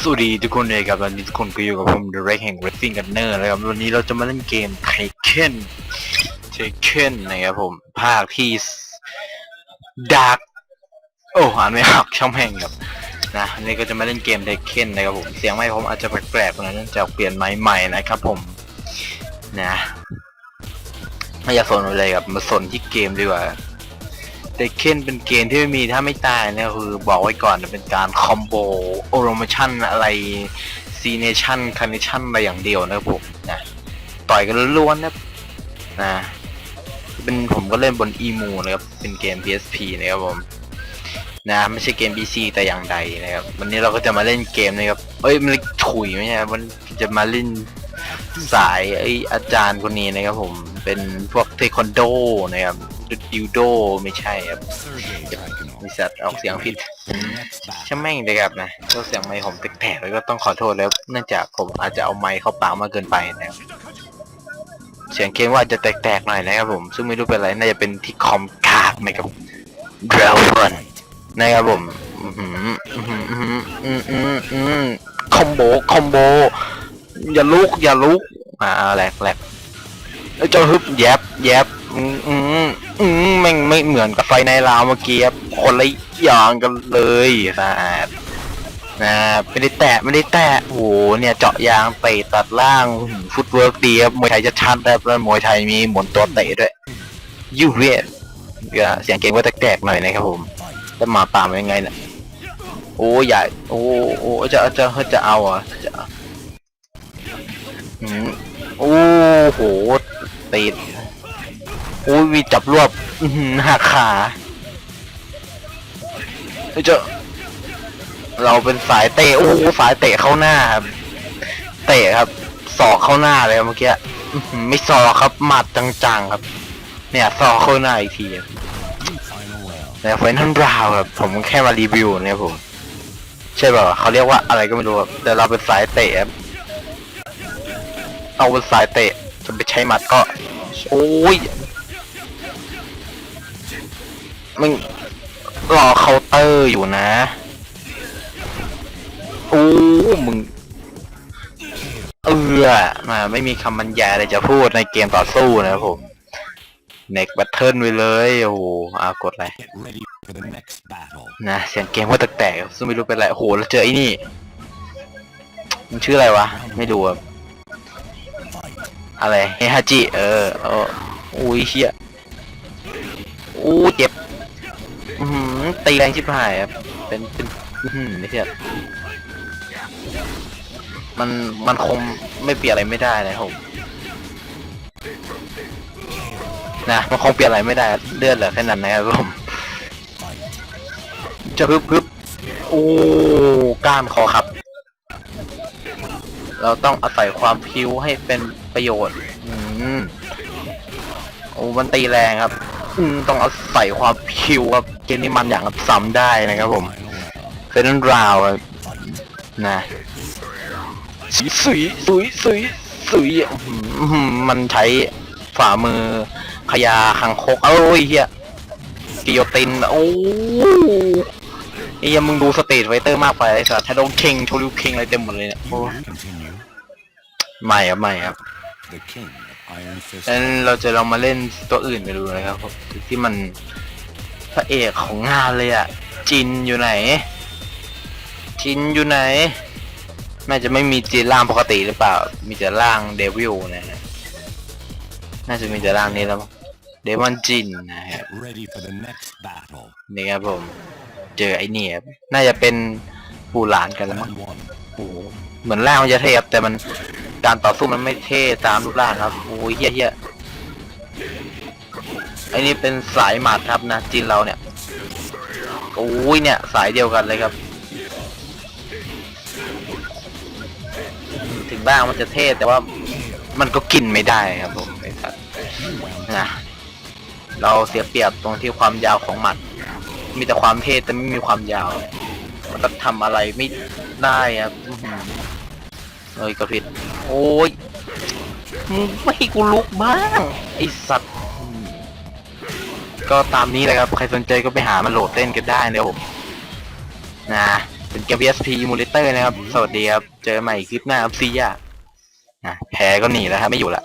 สวัสดีทุกคนเลยครับวันนี้ทุกคนก็อยู่กับผม The Red แห่ง Racing Gunner นะครับวันนี้เราจะมาเล่นเกม Taken Taken นะครับผม ภาคที่ Dark โอ้อ่านไม่ออกช่องแห่งครับนะนนี้ก็จะมาเล่นเกม Taken นะครับผม เสียงไม่ผมอาจจะแปลกๆนะเนื่องจากเปลี่ยนไม้ใหม่นะครับผมนะไม่อยากสนเลยครับมาสนที่เกมดีกว่า เด็กเคนเป็นเกมที่ไม่มีถ้าไม่ตายเนี่ยคือบอกไว้ก่อนนะเป็นการคอมโบโอโรมชันอะไรซีเนชันคาเนชันอะไรอย่างเดียวนะครับผมนะต่อยกันล้วนๆนะนะเป็นผมก็เล่นบนอีมูนะครับเป็นเกม PSP นะครับผมนะไม่ใช่เกม PC แต่อย่างใดนะครับวันนี้เราก็จะมาเล่นเกมนะครับเอ้ยมันถุยไม่ใช่มันจะมาเล่นสายไออาจารย์คนนี้นะครับผมเป็นพวกเทควันโดนะครับ ดิวโดไม่ใช่ครับมีสัตว์ออกเสียงผิดช่างแม่งเลยครับนะก็เสียงไมค์ผมแตกๆแล้วก็ต้องขอโทษแล้ว เนื่องจากผมอาจจะเอาไมค์เข้าปากมากเกินไปนะครับเสียงเกมว่าอาจจะแตกๆหน่อยนะครับผม ซึ่งไม่รู้เป็นไรน่าจะเป็นที่คอมกากนะครับดราฟอนนะครับผมอื้อหืออื้อหืออื้อหืออื้อหืออื้อหือคอมโบคอมโบอย่าลุกอย่าลุกอ่าแหลกแหลกเอ้ยเจ้าฮึบแยบแยบ อืมอืมอืมแม่งไม่เหมือนกับไฟในลาวเมื่อกี้ครับคนละอย่างกันเลยนะนะไม่ได้แตะไม่ได้แตะโอ้โหเนี่ยเจาะยางเตะตัดล่างฟุตเวิร์กดีครับมวยไทยจะชัดครับแล้วมวยไทยมีหมุนตัวเตะด้วยยูเวียก็เสียงเกมก็แตกๆหน่อยนะครับผมแล้วหมาป่ามันยังไงเนี่ยโอ้ใหญ่โอ้โอ้จะจะจะเอาอะจะอืมโอ้โหตีด อุ้ยมีจับรวบอื้อหือหักขาเฮ้ยเจ้าเราเป็นสายเตะโอ้โหสายเตะเข้าหน้าครับเตะครับศอกเข้าหน้าเลยเมื่อกี้อื้อหือไม่ศอกครับหมัดจังๆครับ เนี่ยศอกเข้าหน้าอีกทีครับแต่เฟนทันบราวครับผมแค่มารีวิวเนี่ยผม ใช่ป่าวะเขาเรียกว่าอะไรก็ไม่รู้ครับแต่เราเป็นสายเตะครับเอาเป็นสายเตะจะไปใช้หมัดก็ โอ้ย มึงรอเคาน์เตอร์อยู่นะโอ้มึงเออมาไม่มีคำบรรยายอะไรจะพูดในเกมต่อสู้นะครับผมเน็กบัตเทิลไปเลยโอ้โหอากดอะไร Get ready for the next battle. นะเสียงเกมก็แตกๆซึ่งไม่รู้เป็นไรโอ้โหแล้วเจอไอ้นี่ มันชื่ออะไรวะ ไม่ดูอะอะไรเฮฮาจิ เออเอออุ้ยเชี่ยอู้เจ็บอือหือ ตีแรงชิบหายครับ เป็นเป็นอือหือไม่ใช่มันมันคงไม่เปลี่ยนอะไรไม่ได้นะครับผมนะมันคงเปลี่ยนอะไรไม่ได้เลือดเหลือแค่นั้นนะครับผมจะพึบพึบโอ้ก้านคอครับ เราต้องอาศัยความพิ้วให้เป็นประโยชน์ อืมโอ้มันตีแรงครับ อืมต้องเอาศัยความพิวครับเกมนี้มันอย่างกับซ้ำได้นะครับผมเป็นราวครับนะสุยสุยสุยสุยสุยอื้อหือมันใช้ฝ่ามือขยาคังคกเอ้ยเฮียกิโยตินโอ้ไอ้เหี้ยมึงดูสเตทไฟเตอร์มากไปไอ้สัสถ้าโดนเข่งโชลิวเข่งอะไรเต็มหมดเลยเนี่ยโอ้ไม่ครับไม่ครับ Iron Fist. งั้นเราจะลองมาเล่นตัวอื่นกันดูนะครับผมที่มันพระเอกของงานเลยอะจินอยู่ไหน จินอยู่ไหนน่าจะไม่มีจีนร่างปกติหรือเปล่า มีแต่ร่างเดวิลนะฮะ น่าจะมีแต่ร่างนี้แล้วมั้งเดมอนจินนะฮะ Get ready for the next battle. นี่ครับผม เจอไอ้เนี่ยครับน่าจะเป็นปู่หลานกันแล้วมั้ง Round one. โอ้โหเหมือนร่างมันจะเทครับแต่มัน การต่อสู้มันไม่เท่ตามรูปร่างครับโอ้ยเฮี้ยเฮี้ยไอ้นี่เป็นสายหมัดครับนะจีนเราเนี่ยโอ้ยเนี่ยสายเดียวกันเลยครับ ถึงบ้างมันจะเท่แต่ว่ามันก็กินไม่ได้ครับผมไอ้สัตว์นะเราเสียเปรียบตรงที่ความยาวของหมัด มีแต่ความเท่แต่ไม่มีความยาว มันก็ทำอะไรไม่ได้ครับ เอ้ยก็ผิบโอ้ยมึงไม่กูลุกบ้างไอสัตว์ ก็ตามนี้เลยครับ ใครสนใจก็ไปหามาโหลดเต้นกันได้นะครับผมนะเป็นเกม PSP Emulator นะครับ สวัสดีครับ เจอใหม่คลิปหน้าครับซีย่านะแพ้ก็หนีแล้วครับไม่อยู่ละ